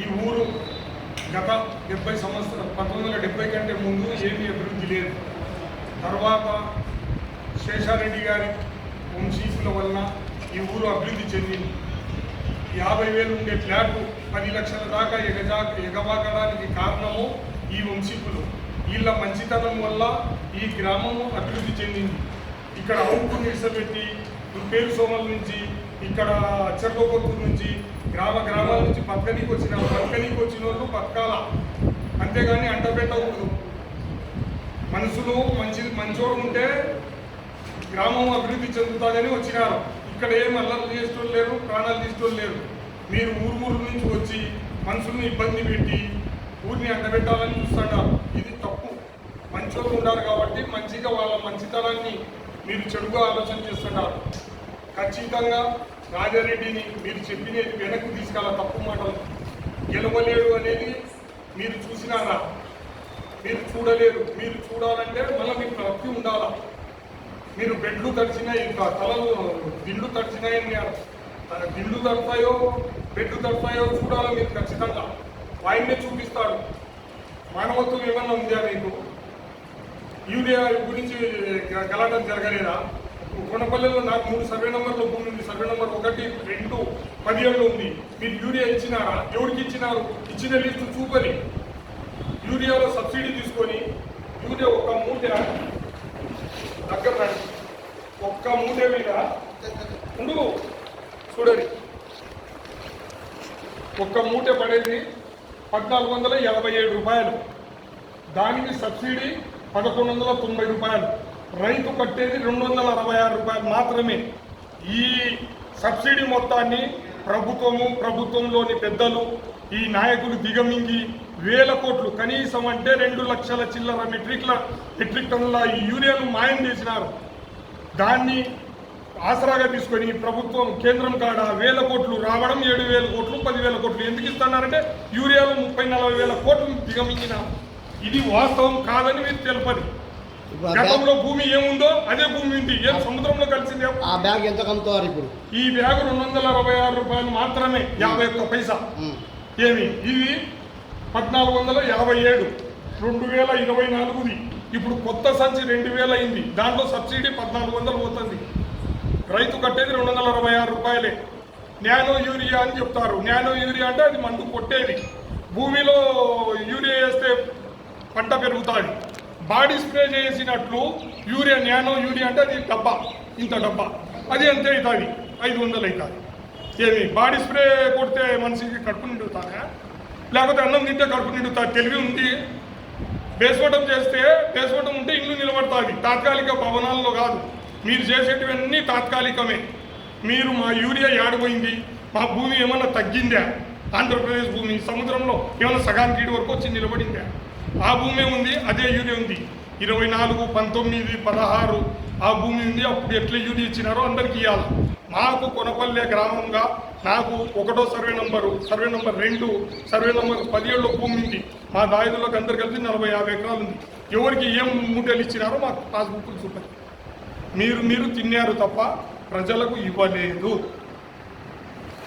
ఈ ఊరు గత డెబ్బై సంవత్సరం పంతొమ్మిది వందల డెబ్బై కంటే ముందు ఏమీ అభివృద్ధి లేదు. తర్వాత శేషారెడ్డి గారి వంశీసుల వలన ఈ ఊరు అభివృద్ధి చెందింది. యాభై వేలు ఉండే ఫ్లాటు పది లక్షల దాకా ఎగజా ఎగబాకడానికి కారణము ఈ వంశీకులు. వీళ్ళ మంచితనం వల్ల ఈ గ్రామము అభివృద్ధి చెందింది. ఇక్కడ అవుట్కు నిలిసబెట్టి పేరు సోమల నుంచి ఇక్కడ చెర్లోకొత్తూరు నుంచి గ్రామ గ్రామాల నుంచి పక్కనికి వచ్చిన పక్కనికి వచ్చిన వాళ్ళు పక్కాల. అంతేగాని అంట పెట్టకూడదు మంచి మంచోడు ఉంటే గ్రామం అభివృద్ధి చెందుతుందని వచ్చినారు. ఇక్కడ ఏం అల్లర్లు చేసేటోళ్ళు లేరు ప్రాణాలు తీసేటోళ్ళు లేరు. మీరు ఊరు ఊరు నుంచి వచ్చి మనుషుల్ని ఇబ్బంది పెట్టి ఊరిని అంటబెట్టాలని చూస్తాడారు ఇది తప్పు. మంచోళ్ళు ఉండాలి కాబట్టి మంచిగా వాళ్ళ మంచితనాన్ని మీరు చెడుగా ఆలోచన చేస్తున్నారు. ఖచ్చితంగా రాజారెడ్డిని మీరు చెప్పిన వెనక్కి తీసుకెళ్ళ తప్పు మాటలు గెలవలేడు అనేది మీరు చూసినారా? మీరు చూడలేరు. మీరు చూడాలంటే మళ్ళీ మీకు భక్తి ఉండాలా? మీరు బెడ్లు తడిచినాయి ఇంకా తలలు దిండ్లు తడిచినాయి అన్నారు. తన దిండ్లు తడతాయో బెడ్లు తడతాయో చూడాలి మీరు ఖచ్చితంగా? ఆయన్నే చూపిస్తాడు. మానవత్వం ఏమన్నా ఉందా మీకు? యూరియా గురించి గలాటం జరగలేదా? కొండపల్లిలో నాకు మూడు సర్వే నంబర్లో భూమి ఉంది. సర్వే నెంబర్ ఒకటి రెండు పదిహేడులో ఉంది. మీరు యూరియా ఇచ్చినారా? ఎవరికి ఇచ్చినారు? ఇచ్చిన లిస్టు చూపని. యూరియాలో సబ్సిడీ తీసుకొని యూరియా ఒక మూట దగ్గర ఒక్క మూట మీద ఉండు. చూడండి. ఒక్క మూట పడేది పద్నాలుగు వందల ఎనభై ఏడు రూపాయలు. దానికి సబ్సిడీ పదకొండు వందల తొంభై రూపాయలు. రైతు కట్టేది రెండు వందల అరవై ఆరు రూపాయలు మాత్రమే. ఈ సబ్సిడీ మొత్తాన్ని ప్రభుత్వము ప్రభుత్వంలోని పెద్దలు ఈ నాయకులు దిగమింగి వేల కోట్లు కనీసం అంటే రెండు లక్షల చిల్లర మెట్రిక్ల మెట్రిక్ టన్నుల ఈ యూరియాను మాయం చేసినారు. దాన్ని ఆసరాగా తీసుకొని ప్రభుత్వం కేంద్రం కాడ వేల కోట్లు రావడం ఏడు వేల కోట్లు పదివేల కోట్లు ఎందుకు ఇస్తున్నారంటే యూరియాలో ముప్పై నలభై వేల కోట్లు దిగమించినారు ఇది వాస్తవం కాదని మీరు బ్యాగ్ గతంలో భూమి ఏముందో అదే భూమి ఉంది. ఏం సముద్రంలో కలిసిందే ఆ బ్యాగ్ ఎంత కమ్ముతారు ఇప్పుడు? ఈ బ్యాగ్ రెండు వందల అరవై ఆరు రూపాయలు మాత్రమే యాభై ఒక్క పైసా. ఏమి? ఇది పద్నాలుగు వందల యాభై ఏడు రెండు వేల ఇరవై నాలుగుది ఇప్పుడు కొత్త సంచి రెండు వేల అయింది దాంట్లో సబ్సిడీ పద్నాలుగు వందలు పోతుంది. రైతు కట్టేది రెండు వందల అరవై ఆరు రూపాయలే. నానో యూరియా అని చెప్తారు. నానో యూరియా అంటే అది మందు కొట్టేది. భూమిలో పంట పెరుగుతుంది. బాడీ స్ప్రే చేసినట్లు యూరియా నానో యూరియా అంటే అది డబ్బా ఇంత డబ్బా. అది అంతే అవుతుంది? ఐదు వందలు అవుతుంది. ఏమి బాడీ స్ప్రే కొడితే మనిషికి కడుపు నిండుతారా లేకపోతే అన్నం తింటే కడుపు నిండుతా తెలివి ఉంది. బేస్వటం చేస్తే బేస్వటం ఉంటే ఇల్లు నిలబడుతుంది. తాత్కాలిక భవనాల్లో కాదు. మీరు చేసేటివన్నీ తాత్కాలికమే. మీరు మా యూరియా ఏడపోయింది మా భూమి ఏమన్నా తగ్గిందా? ఆంధ్రప్రదేశ్ భూమి సముద్రంలో ఏమైనా సగానికి వరకు వచ్చి నిలబడిందా? ఆ భూమి ఉంది అదే యూరియా ఉంది. ఇరవై నాలుగు పంతొమ్మిది పదహారు ఆ భూమి ఉంది. అప్పుడు ఎట్లా యూరియా ఇచ్చినారో అందరికీ ఇవ్వాలి మాకు కొనపల్లె గ్రామంగా నాకు ఒకటో సర్వే నంబరు సర్వే నంబర్ రెండు సర్వే నంబర్ పదిహేడులో భూమి ఉంది. మా దాయుదులకు అందరు కలిసి నలభై యాభై ఎకరాలు ఉంది. ఎవరికి ఏం మూటలు ఇచ్చినారో మాకు పాస్బుక్లు చూపారు మీరు మీరు తిన్నారు తప్ప ప్రజలకు ఇవ్వలేదు.